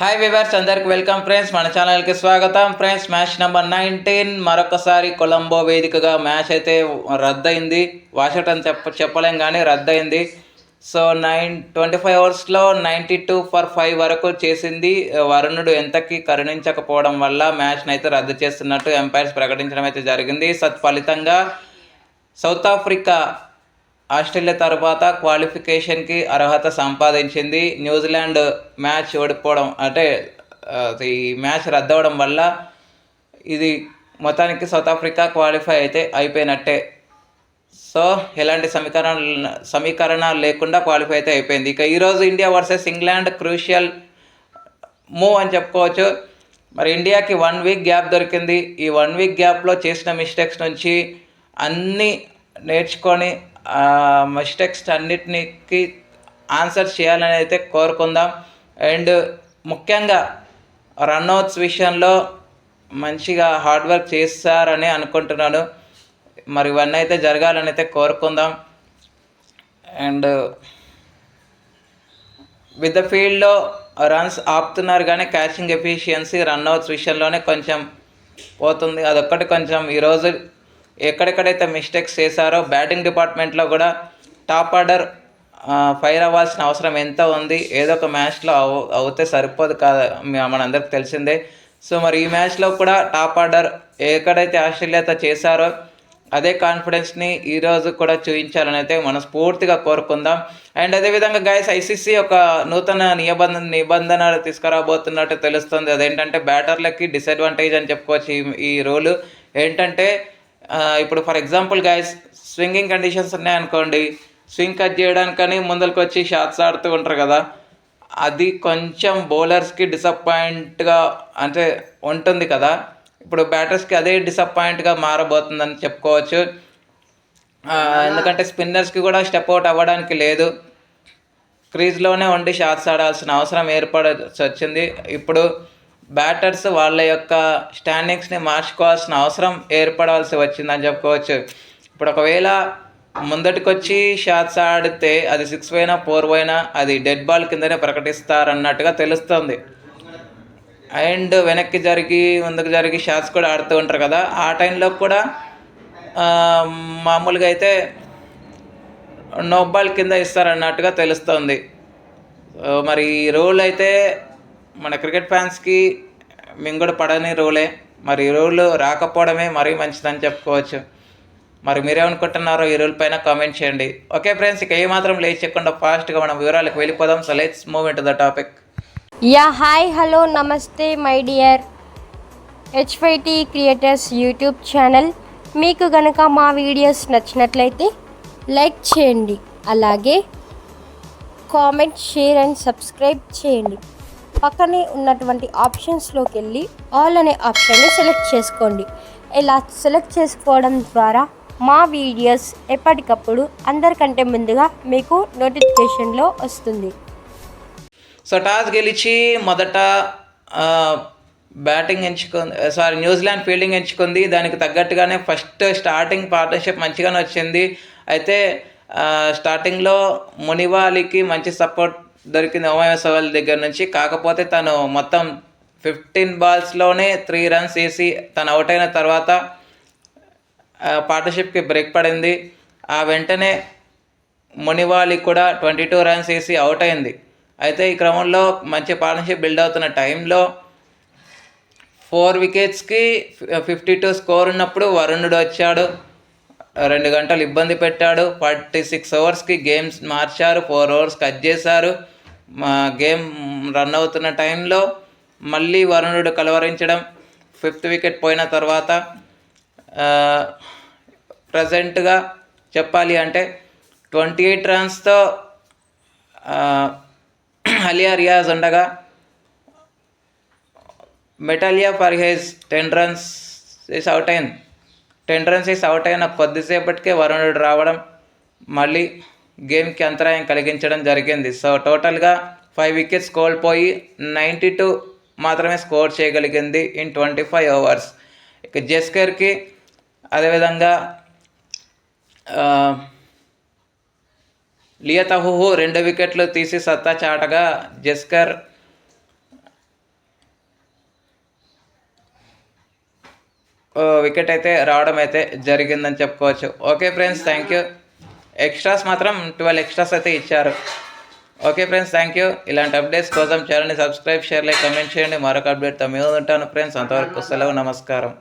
Hi viewers అందరికి welcome friends మన ఛానల్కి స్వాగతం. ఫ్రెండ్స్ మ్యాచ్ నెంబర్ నైన్టీన్ మరొకసారి కొలంబో వేదికగా మ్యాచ్ అయితే రద్దయింది. వాషింగ్టన్ చెప్ప చెప్పలేం కానీ రద్దయింది. సో నైన్ ట్వంటీ ఫైవ్ అవర్స్లో నైంటీ టూ ఫర్ ఫైవ్ వరకు చేసింది. వరుణుడు ఎంతకి కరుణించకపోవడం వల్ల మ్యాచ్ని అయితే రద్దు చేస్తున్నట్టు ఎంపైర్స్ ప్రకటించడం అయితే జరిగింది. సత్ఫలితంగా సౌత్ ఆఫ్రికా ఆస్ట్రేలియా తర్వాత క్వాలిఫికేషన్కి అర్హత సంపాదించింది. న్యూజిలాండ్ మ్యాచ్ ఓడిపోవడం అంటే ఈ మ్యాచ్ రద్దవడం వల్ల ఇది మొత్తానికి సౌత్ ఆఫ్రికా క్వాలిఫై అయితే అయిపోయినట్టే. సో ఎలాంటి సమీకరణ సమీకరణాలు లేకుండా క్వాలిఫై అయితే అయిపోయింది. ఇక ఈరోజు India versus England crucial move అని చెప్పుకోవచ్చు. మరి ఇండియాకి వన్ వీక్ గ్యాప్ దొరికింది. ఈ వన్ వీక్ గ్యాప్లో చేసిన మిస్టేక్స్ నుంచి అన్నీ నేర్చుకొని మిస్టేక్స్ అన్నిటికి ఆన్సర్ చేయాలని అయితే కోరుకుందాం. అండ్ ముఖ్యంగా రన్అట్స్ విషయంలో మంచిగా హార్డ్ వర్క్ చేస్తారని అనుకుంటున్నాను. మరి ఇవన్నీ అయితే జరగాలని అయితే కోరుకుందాం. అండ్ విత్ ద ఫీల్డ్లో రన్స్ ఆపుతున్నారు కానీ క్యాచింగ్ ఎఫిషియన్సీ రన్అట్స్ విషయంలోనే కొంచెం పోతుంది. అదొక్కటి కొంచెం ఈరోజు ఎక్కడెక్కడైతే మిస్టేక్స్ చేశారో బ్యాటింగ్ డిపార్ట్మెంట్లో కూడా టాప్ ఆర్డర్ ఫైర్ అవ్వాల్సిన అవసరం ఎంత ఉంది ఏదో ఒక మ్యాచ్లో అవు అవుతే సరిపోదు కాదు మనందరికి తెలిసిందే. సో మరి ఈ మ్యాచ్లో కూడా టాప్ ఆర్డర్ ఎక్కడైతే ఆస్ట్రేలియాతో చేశారో అదే కాన్ఫిడెన్స్ని ఈరోజు కూడా చూపించాలని అయితే మనస్ఫూర్తిగా కోరుకుందాం. అండ్ అదేవిధంగా గైస్ ఐసీసీ ఒక నూతన నిబంధన నిబంధన తీసుకురాబోతున్నట్టు తెలుస్తుంది. అదేంటంటే బ్యాటర్లకి డిసడ్వాంటేజ్ అని చెప్పుకోవచ్చు ఈ ఈ రూలు ఏంటంటే ఇప్పుడు for example guys swinging conditions ఉన్నాయనుకోండి స్వింగ్ కట్ చేయడానికని ముందరికి వచ్చి షాట్స్ ఆడుతూ ఉంటారు కదా అది కొంచెం బౌలర్స్కి డిసప్పాయింట్గా అంటే ఉంటుంది కదా. ఇప్పుడు బ్యాటర్స్కి అదే డిసప్పాయింట్గా మారబోతుందని చెప్పుకోవచ్చు. ఎందుకంటే స్పిన్నర్స్కి కూడా స్టెప్ అవుట్ అవ్వడానికి లేదు. క్రీజ్లోనే ఉండి షాట్స్ ఆడాల్సిన అవసరం ఏర్పడాల్సి వచ్చింది ఇప్పుడు బ్యాటర్స్ వాళ్ళ యొక్క స్టాండింగ్స్ని మార్చుకోవాల్సిన అవసరం ఏర్పడాల్సి వచ్చిందని చెప్పుకోవచ్చు. ఇప్పుడు ఒకవేళ ముందటికొచ్చి షాట్స్ ఆడితే అది సిక్స్ పోయినా ఫోర్ పోయినా అది డెడ్ బాల్ కిందనే ప్రకటిస్తారన్నట్టుగా తెలుస్తుంది. అండ్ వెనక్కి జరిగి ముందుకు జరిగి షాట్స్ కూడా ఆడుతూ ఉంటారు కదా ఆ టైంలో కూడా మామూలుగా అయితే నో బాల్ కింద ఇస్తారన్నట్టుగా తెలుస్తుంది. మరి ఈ రూల్ అయితే మన క్రికెట్ ఫ్యాన్స్కి మింగుడు పడని రూలే. మరి ఈ రూల్ రాకపోవడమే మరీ మంచిదని చెప్పుకోవచ్చు. మరి మీరేమనుకుంటున్నారో ఈ రూల్ పైన కామెంట్ చేయండి. ఓకే ఫ్రెండ్స్ ఇక ఏమాత్రం లేచి చెక్కకుండా ఫాస్ట్గా మనం వివరాలకు వెళ్ళిపోదాం. So let's move into the topic yeah hi hello నమస్తే my dear HYT creators YouTube channel. మీకు గనక మా వీడియోస్ నచ్చినట్లయితే లైక్ చేయండి. అలాగే కామెంట్ షేర్ అండ్ సబ్స్క్రైబ్ చేయండి. పక్కనే ఉన్నటువంటి ఆప్షన్స్లోకి వెళ్ళి ఆల్ అనే ఆప్షన్ని సెలెక్ట్ చేసుకోండి. ఇలా సెలెక్ట్ చేసుకోవడం ద్వారా మా వీడియోస్ ఎప్పటికప్పుడు అందరికంటే ముందుగా మీకు నోటిఫికేషన్లో వస్తుంది. సో టాస్ గెలిచి మొదట బ్యాటింగ్ ఎంచుకుంది సారీ న్యూజిలాండ్ ఫీల్డింగ్ ఎంచుకుంది. దానికి తగ్గట్టుగానే ఫస్ట్ స్టార్టింగ్ పార్ట్నర్షిప్ మంచిగానే వచ్చింది. అయితే స్టార్టింగ్లో మునివాలికి మంచి సపోర్ట్ దొరికింది ఓమయ సవాల్ దగ్గర నుంచి. కాకపోతే తను మొత్తం ఫిఫ్టీన్ బాల్స్లోనే త్రీ రన్స్ వేసి తను అవుట్ అయిన తర్వాత పార్ట్నర్షిప్కి బ్రేక్ పడింది. ఆ వెంటనే మునివాలి కూడా ట్వంటీ టూ రన్స్ వేసి అవుట్ అయింది. అయితే ఈ క్రమంలో మంచి పార్ట్నర్షిప్ బిల్డ్ అవుతున్న టైంలో ఫోర్ వికెట్స్కి ఫిఫ్టీ టూ స్కోర్ ఉన్నప్పుడు వరుణుడు వచ్చాడు. రెండు గంటలు ఇబ్బంది పెట్టాడు. ఫార్టీ సిక్స్ అవర్స్కి గేమ్స్ మార్చారు. ఫోర్ అవర్స్ కట్ చేశారు. మా గేమ్ రన్ అవుతున్న టైంలో మళ్ళీ వరుణుడు కలవరించడం. ఫిఫ్త్ వికెట్ పోయిన తర్వాత ప్రజెంట్గా చెప్పాలి అంటే ట్వంటీ ఎయిట్ రన్స్తో అలియా రియాజ్ ఉండగా మెటాలియా పర్హేజ్ టెన్ రన్స్ ఇస్ అవుట్ అయింది. టెండరెన్సీస్ అవుట్ అయిన కొద్దిసేపటికే వరుణుడు రావడం మళ్ళీ గేమ్కి అంతరాయం కలిగించడం జరిగింది. సో టోటల్గా ఫైవ్ వికెట్స్ కోల్పోయి నైంటీ టూ మాత్రమే స్కోర్ చేయగలిగింది ఇన్ ట్వంటీ ఫైవ్ ఓవర్స్ ఇక జస్కర్కి అదేవిధంగా లియతహుహు రెండు వికెట్లు తీసి సత్తా చాటగా జస్కర్ వికెట్ అయితే రావడం అయితే జరిగిందని చెప్పుకోవచ్చు. Okay friends thank you extras మాత్రం ట్వెల్వ్ ఎక్స్ట్రాస్ అయితే ఇచ్చారు. ఓకే ఫ్రెండ్స్ థ్యాంక్ యూ ఇలాంటి అప్డేట్స్ కోసం ఛానల్ని సబ్స్క్రైబ్ షేర్ లైక్ కమెంట్ చేయండి. మరొక అప్డేట్తో మీద ఉంటాను ఫ్రెండ్స్ అంతవరకు సెలవు నమస్కారం.